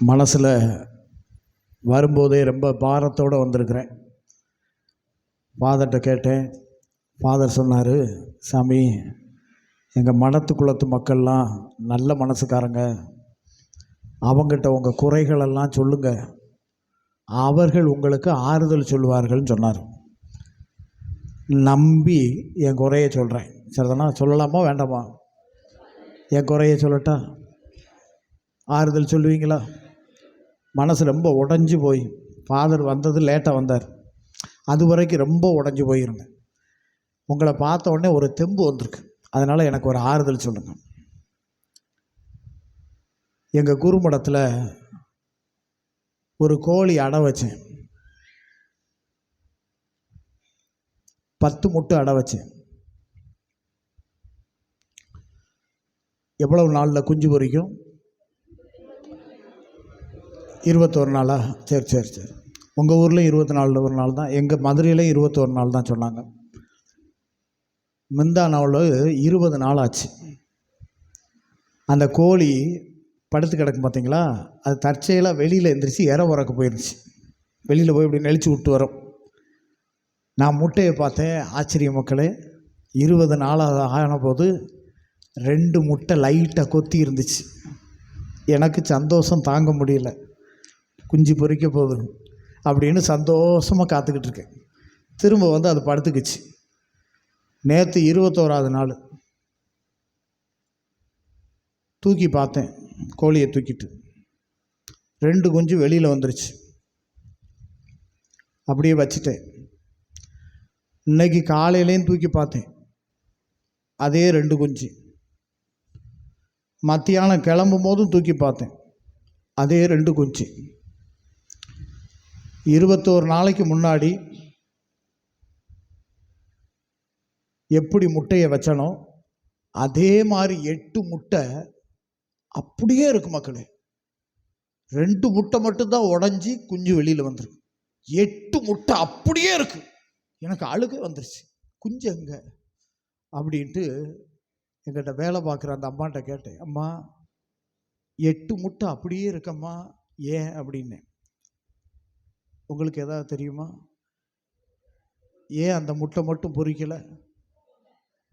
மனசில் வரும்போதே ரொம்ப பாரத்தோடு வந்திருக்கிறேன். ஃபாதர்கிட்ட கேட்டேன். ஃபாதர் சொன்னார் சாமி எங்கள் மனத்து குலத்து மக்கள்லாம் நல்ல மனசுக்காரங்க. அவங்ககிட்ட உங்கள் குறைகளெல்லாம் சொல்லுங்கள் அவர்கள் உங்களுக்கு ஆறுதல் சொல்லுவார்கள்னு சொன்னார். நம்பி என் குறையை சொல்கிறேன் சரிதானா? சொல்லலாமா வேண்டாமா? என் குறையை சொல்லட்டா? ஆறுதல் சொல்லுவீங்களா? மனசு ரொம்ப உடஞ்சி போய். ஃபாதர் வந்தது லேட்டாக வந்தார். அது வரைக்கும் ரொம்ப உடஞ்சி போயிருந்தேன். உங்களை பார்த்த உடனே ஒரு தெம்பு வந்திருக்கு. அதனால் எனக்கு ஒரு ஆறுதல் சொல்லுங்கள் எங்கள் குருமடத்தில் ஒரு கோழி அடை வச்சேன். பத்து முட்டை அடை வச்சேன். எவ்வளவு நாளில் குஞ்சு பொறிக்கும் இருபத்தொரு நாளா? சரி சரி சரி. உங்கள் ஊரில் இருபத்தி நாலு ஒரு நாள் தான். எங்கள் மதுரையில் இருபத்தொரு நாள் தான் சொன்னாங்க. முந்தானாவில் இருபது நாள் ஆச்சு. அந்த கோழி படுத்து கிடக்கும் பார்த்தீங்களா அது தற்செயலாக வெளியில் எந்திரிச்சு இற உறக்க போயிருந்துச்சு வெளியில் போய் இப்படி நெளிச்சு விட்டு வரும். நான் முட்டையை பார்த்தேன். ஆச்சரிய மக்களே. இருபது நாளாக ஆன போது ரெண்டு முட்டை லைட்டாக கொத்தி இருந்துச்சு. எனக்கு சந்தோஷம் தாங்க முடியல. குஞ்சு பொறிக்க போகுது அப்படின்னு சந்தோஷமாக காத்துக்கிட்டு இருக்கேன். திரும்ப வந்து அது படுத்துக்குச்சு. நேற்று இருபத்தோராது நாள். தூக்கி பார்த்தேன் கோழியை தூக்கிட்டு. ரெண்டு குஞ்சு வெளியில் வந்துருச்சு. அப்படியே வச்சிட்டேன். இன்னைக்கு காலையிலேயும் தூக்கி பார்த்தேன். அதே ரெண்டு குஞ்சு. மத்தியானம் கிளம்பும் போதும் தூக்கி பார்த்தேன். அதே ரெண்டு குஞ்சு. இருபத்தோரு நாளைக்கு முன்னாடி எப்படி முட்டையை வச்சனோ அதே மாதிரி எட்டு முட்டை அப்படியே இருக்கு மக்களே. ரெண்டு முட்டை மட்டும்தான் உடஞ்சி குஞ்சு வெளியில் வந்துருக்கு. எட்டு முட்டை அப்படியே இருக்கு. எனக்கு அழுகை வந்துருச்சு. குஞ்சு எங்க? அப்படின்ட்டு எங்கிட்ட வேலை பார்க்குற அந்த அம்மாட்ட கேட்டேன். அம்மா எட்டு முட்டை அப்படியே இருக்கம்மா ஏன்? அப்படின்னேன். உங்களுக்கு எதாவது தெரியுமா? ஏன் அந்த முட்டை மட்டும் பொறிக்கலை?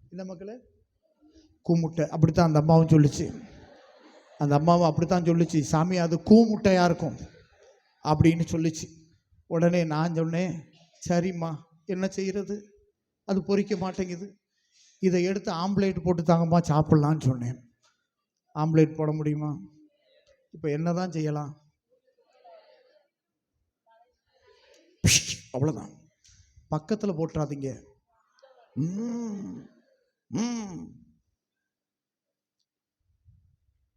என்ன மக்களே? கூமுட்டை. அப்படித்தான் அந்த அம்மாவும் சொல்லுச்சு. அந்த அம்மாவும் அப்படித்தான் சொல்லுச்சு. சாமி அது கூமுட்டையாக இருக்கும் அப்படின்னு சொல்லிச்சு. உடனே நான் சொன்னேன் சரிம்மா என்ன செய்கிறது அது பொறிக்க மாட்டேங்குது. இதை எடுத்து ஆம்லேட் போட்டு தாங்கம்மா சாப்பிட்லான்னு சொன்னேன். ஆம்லேட் போட முடியுமா? இப்போ என்ன தான் செய்யலாம்? அவ்வளோதான் பக்கத்தில் போட்டுறாதீங்க. ம், ம்.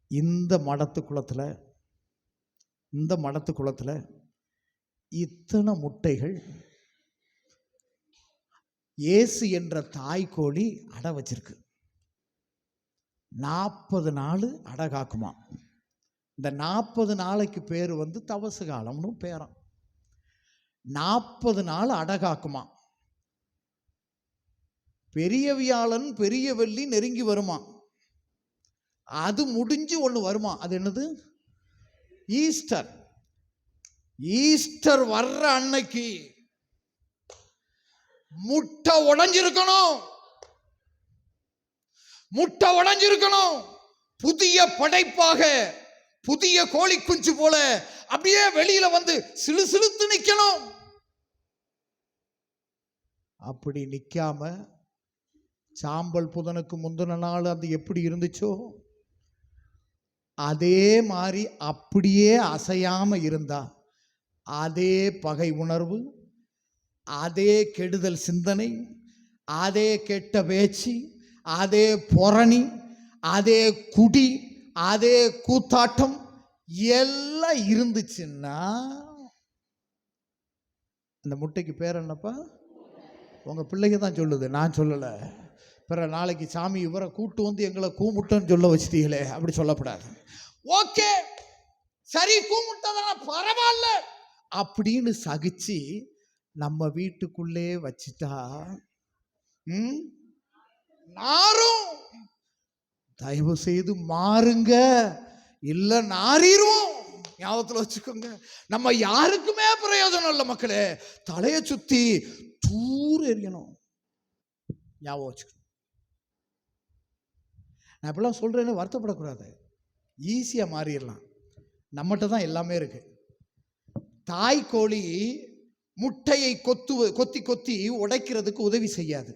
இந்த மடத்து குளத்தில் இந்த மடத்து குளத்தில் இத்தனை முட்டைகள் இயேசு என்ற தாய்க்கோழி அடை வச்சிருக்கு. நாற்பது நாள் அடகாக்குமா. இந்த நாற்பது நாளைக்கு பேர் வந்து தவசு காலம்னு பேராம். நாற்பது நாள் அடகாக்குமா? பெரிய வியாழன் பெரிய வெள்ளி நெருங்கி வருமா? அது முடிஞ்சு ஒன்று வருமா? அது என்னது? ஈஸ்டர். ஈஸ்டர் வர்ற அன்னைக்கு முட்டை உடஞ்சிருக்கணும். முட்டை உடஞ்சிருக்கணும். புதிய படைப்பாக புதிய கோழி குஞ்சு போல அப்படியே வெளியில வந்து சிலு சிலுத்து நிக்கணும். அப்படி நிக்காம சாம்பல் புதனுக்கு முந்தின நாள் அது எப்படி இருந்துச்சோ? அதே மாதிரி அப்படியே அசையாம இருந்தா அதே பகை உணர்வு அதே கெடுதல் சிந்தனை அதே கெட்ட பேச்சு அதே பொறணி அதே குடி அதே கூத்தாட்டம் எல்லாம் இருந்துச்சுன்னா அந்த முட்டைக்கு பேர் என்னப்பா? உங்கள் பிள்ளைங்க தான் சொல்லுது. நான் சொல்லலை. பிற நாளைக்கு சாமி இவரை கூட்டு வந்து எங்களை கூமுட்டன்னு சொல்ல வச்சிட்டீங்களே அப்படி சொல்லக்கூடாது ஓகே சரி கூமுட்டதான பரவாயில்ல. அப்படின்னு சகிச்சு நம்ம வீட்டுக்குள்ளே வச்சிட்டா ம் நாரும் தயவு செய்து மாறுங்க. இல்லை நாறிரும் ஞாபகத்தில் வச்சுக்கோங்க. நம்ம யாருக்குமே பிரயோஜனம் இல்லை மக்களே. தலையை சுற்றி தூர் எரியணும் ஞாபகம் வச்சுக்கணும். நான் இப்பெல்லாம் சொல்கிறேன்னு வருத்தப்படக்கூடாது. ஈஸியாக மாறிடலாம். நம்மகிட்ட தான் எல்லாமே இருக்கு. தாய் கோழி முட்டையை கொத்து கொத்தி கொத்தி உடைக்கிறதுக்கு உதவி செய்யாது.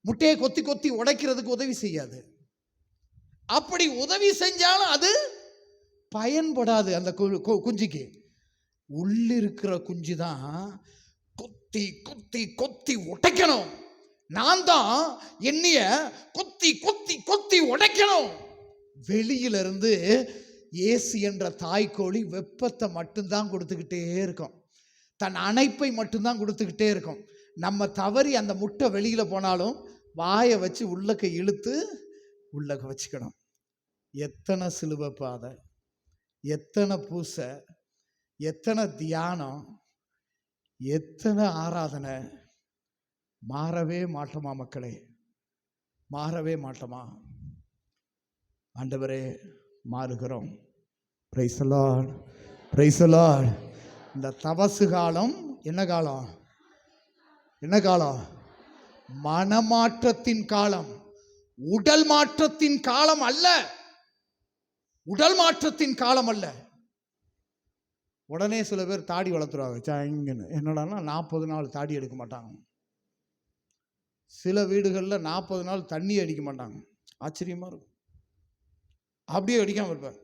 முட்டையை கொத்தி கொத்தி உடைக்கிறதுக்கு உதவி செய்யாது. அப்படி உதவி செஞ்சாலும் அது பயன்படாது அந்த கு- கு- குஞ்சுக்கு. உள்ளிருக்கிற குஞ்சு தான் கொத்தி கொத்தி கொத்தி உடைக்கணும். நான் தான் என்னைய கொத்தி கொத்தி கொத்தி உடைக்கணும். வெளியிலிருந்து ஏசி என்ற தாய்க்கோழி வெப்பத்தை மட்டும்தான் கொடுத்துக்கிட்டே இருக்கும். தன் அணைப்பை மட்டும்தான் கொடுத்துக்கிட்டே இருக்கும். நம்ம தவறி அந்த முட்டை வெளியில் போனாலும் வாயை வச்சு உள்ளக்க இழுத்து உள்ள வச்சுக்கணும். எத்தனை சிலுவை பாதை எத்தனை பூசை எத்தனை தியானம் எத்தனை ஆராதனை மாறவே மாட்டோமா மக்களே? மாறவே மாட்டோமா? ஆண்டவரே மாறுகிறோம். பிரைசலாட் பிரைசலாட் இந்த தவசு காலம் என்ன காலம்? என்ன காலம்? மனமாற்றத்தின் காலம். உடல் மாற்றத்தின் காலம் அல்ல. உடல் மாற்றத்தின் காலம் அல்ல. உடனே சில பேர் தாடி வளர்த்துருவாங்க. சாங்கன்னு. என்னடான்னா நாற்பது நாள் தாடி எடுக்க மாட்டாங்க. சில வீடுகளில் நாற்பது நாள் தண்ணி அடிக்க மாட்டாங்க. ஆச்சரியமாக இருக்கும். அப்படியே அடிக்காமல் இருப்பார்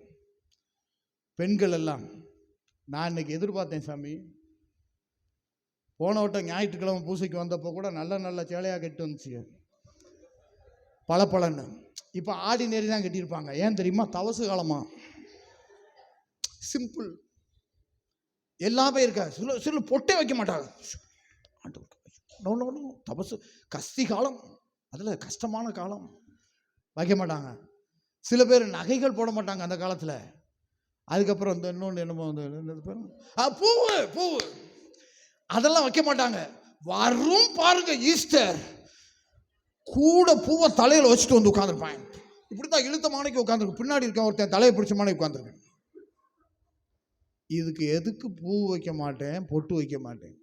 பெண்கள் எல்லாம் நான் இன்னைக்கு எதிர்பார்த்தேன் சாமி. போன வட்டம் ஞாயிற்றுக்கிழமை பூசைக்கு வந்தப்போ கூட நல்ல நல்ல சேலையாக கெட்டு வந்துச்சு பல பலன்னு. இப்போ ஆடி நேரி தான் கட்டியிருப்பாங்க. ஏன் தெரியுமா? தவசு காலமா. சிம்பிள் எல்லாமே இருக்கா சில சில பொட்டே வைக்க மாட்டாங்க. நோ நோ நோ தபசு கஸ்தி காலம். அதில் கஷ்டமான காலம். வைக்க மாட்டாங்க. சில பேர் நகைகள் போட மாட்டாங்க அந்த காலத்தில். அதுக்கப்புறம் இந்த இன்னொன்று என்னமோ வந்து என்னது ஆ பூவு பூவு. அதெல்லாம் வைக்க மாட்டாங்க. வரும் பாருங்க ஈஸ்டர். கூட பூவை தலையில் வச்சுட்டு வந்து உட்காந்துருப்பான் இப்படி தான் இழுத்த மானைக்கு உட்காந்துருக்கு பின்னாடி இருக்க ஒருத்தன் தலையை பிடிச்ச மானைக்கு உட்காந்துருக்கேன் இதுக்கு எதுக்கு பூ வைக்க மாட்டேன் பொட்டு வைக்க மாட்டேன்?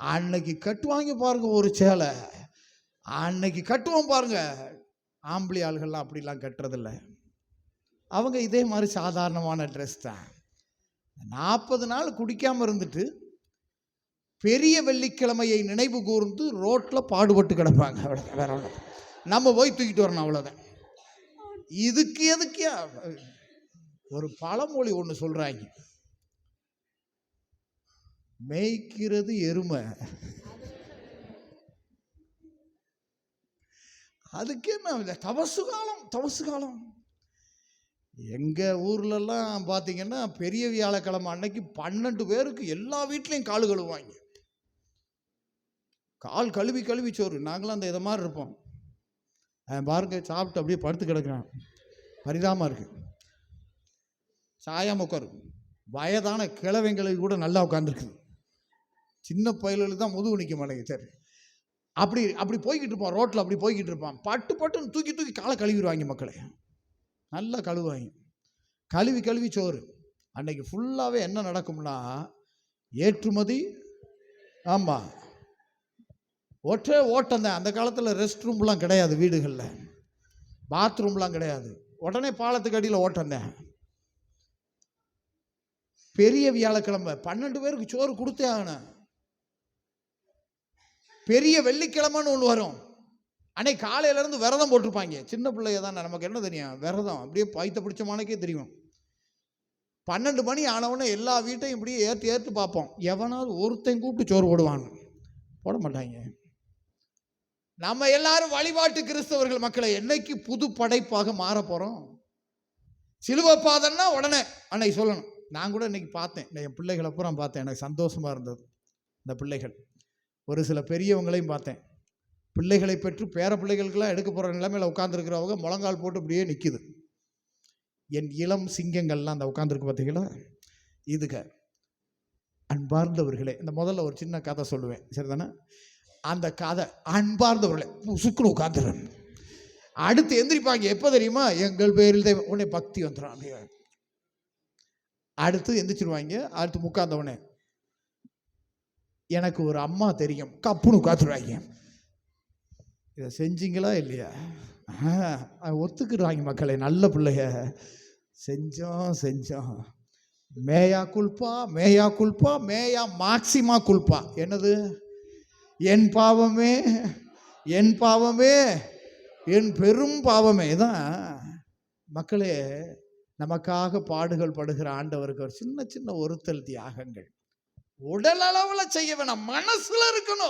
அன்னைக்கு கட்டுவாங்க பாருங்க ஒரு சேலை. அன்னைக்கு கட்டுவோம் பாருங்க. ஆம்பளி ஆள்கள்லாம் அப்படிலாம் கட்டுறதில்ல. அவங்க இதே மாதிரி சாதாரணமான ட்ரெஸ் தான். நாற்பது நாள் குடிக்காமல் இருந்துட்டு பெரிய வெள்ளிக்கிழமையை நினைவு கூர்ந்து ரோட்டில் பாடுபட்டு கிடப்பாங்க. வேற ஒன்று நம்ம போய் தூக்கிட்டு வரணும் அவ்வளோதான் இதுக்கு எதுக்கியா? ஒரு பழமொழி ஒன்று சொல்கிறாங்க மேய்க்கிறது எருமை. அதுக்கு என்ன இல்லை தவசு காலம் தவசு காலம். எங்கள் ஊர்லெல்லாம் பார்த்தீங்கன்னா பெரிய வியாழக்கிழமை அன்னைக்கு பன்னெண்டு பேருக்கு எல்லா வீட்லேயும் கால் கழுவாங்க கால் கழுவி கழுவி சோறு. நாங்களாம் அந்த இதை மாதிரி இருப்போம். அவன் பாருங்க சாப்பிட்டு அப்படியே படுத்து கிடக்குறான். பரிதாபமாக இருக்குது சாயாமல் உட்காரு வயதான கிழவைங்களுக்கு கூட நல்லா உட்காந்துருக்குது சின்ன பயலுக்கு தான் முதுகு நிற்க மாட்டேங்குது. சரி. அப்படி அப்படி போய்கிட்டு இருப்பான். ரோட்டில் அப்படி போய்கிட்டு இருப்பான். பட்டு பட்டுன்னு தூக்கி தூக்கி காலை கழுவிடுவாங்க மக்களை. நல்லா கழுவாங்க கழுவி கழுவி சோறு. அன்னைக்கு ஃபுல்லாகவே என்ன நடக்கும்னா ஏற்றுமதி ஆமாம் ஒற்றே ஓட்டம் தான். அந்த காலத்தில் ரெஸ்ட் ரூம்லாம் கிடையாது வீடுகளில். பாத்ரூம்லாம் கிடையாது. உடனே பாலத்துக்கு அடியில் ஓட்டம் தான். பெரிய வியாழக்கிழமை. பன்னெண்டு பேருக்கு சோறு கொடுத்தே ஆகணும். பெரிய வெள்ளிக்கிழமைன்னு ஒன்று வரும். அன்னைக்கு காலையிலேருந்து விரதம் போட்டிருப்பாங்க. சின்ன பிள்ளைய தானே. நமக்கு என்ன தெரியும்? விரதம். அப்படியே பைத்த பிடிச்ச மானக்கே தெரியும். பன்னெண்டு மணி ஆனவுடனே எல்லா வீட்டையும் இப்படியே ஏற்று ஏற்று பார்ப்போம். எவனாவது ஒருத்தன் கூப்பிட்டு சோறு போடுவாங்க போட மாட்டாங்க. நம்ம எல்லாரும் வழிபாட்டு கிறிஸ்தவர்கள் மக்களை என்னைக்கு புது படைப்பாக மாற போகிறோம் சிலுவை உடனே அன்னைக்கு சொல்லணும். நான் கூட இன்னைக்கு பார்த்தேன். நான் என் பிள்ளைகளை பூரா பார்த்தேன். எனக்கு சந்தோஷமாக இருந்தது இந்த பிள்ளைகள். ஒரு சில பெரியவங்களையும் பார்த்தேன். பிள்ளைகளை பெற்று பேர பிள்ளைகளுக்கெல்லாம் எடுக்க போகிற நிலைமையில் உட்காந்துருக்கிறவங்க முழங்கால் போட்டு இப்படியே நிற்கிது என் இளம் சிங்கங்கள்லாம் அந்த உட்காந்துருக்கு பார்த்தீங்களா? இதுக அன்பார்ந்தவர்களே இந்த முதல்ல ஒரு சின்ன கதை சொல்லுவேன். சரிதானே? அந்த கதை அன்பார்ந்தவர்களே சுக்குன்னு உட்காந்துறேன் அடுத்து எந்திரிப்பாங்க. எப்போ தெரியுமா? எங்கள் பேரில் தான் உடனே பக்தி வந்துடும் அப்படியே. அடுத்து எந்திரிச்சிருவாங்க. அடுத்து முக்காந்தவனே எனக்கு ஒரு அம்மா தெரியும். கப்புன்னு உட்காந்துருவாங்க இதை செஞ்சீங்களா இல்லையா? ஆ, அது ஒத்துக்கிடுவாங்க மக்களே. நல்ல பிள்ளைய செஞ்சோம் செஞ்சோம். Mea culpa mea culpa mea maxima culpa. என்னது? என் பாவமே என் பாவமே என் பெரும் பாவமே. தான் மக்களே நமக்காக பாடுகள் படுகிற ஆண்டவருக்கு ஒரு சின்ன சின்ன ஒருத்தல் தியாகங்கள். உடல் அளவில் செய்ய வேணாம் மனசில் இருக்கணும்.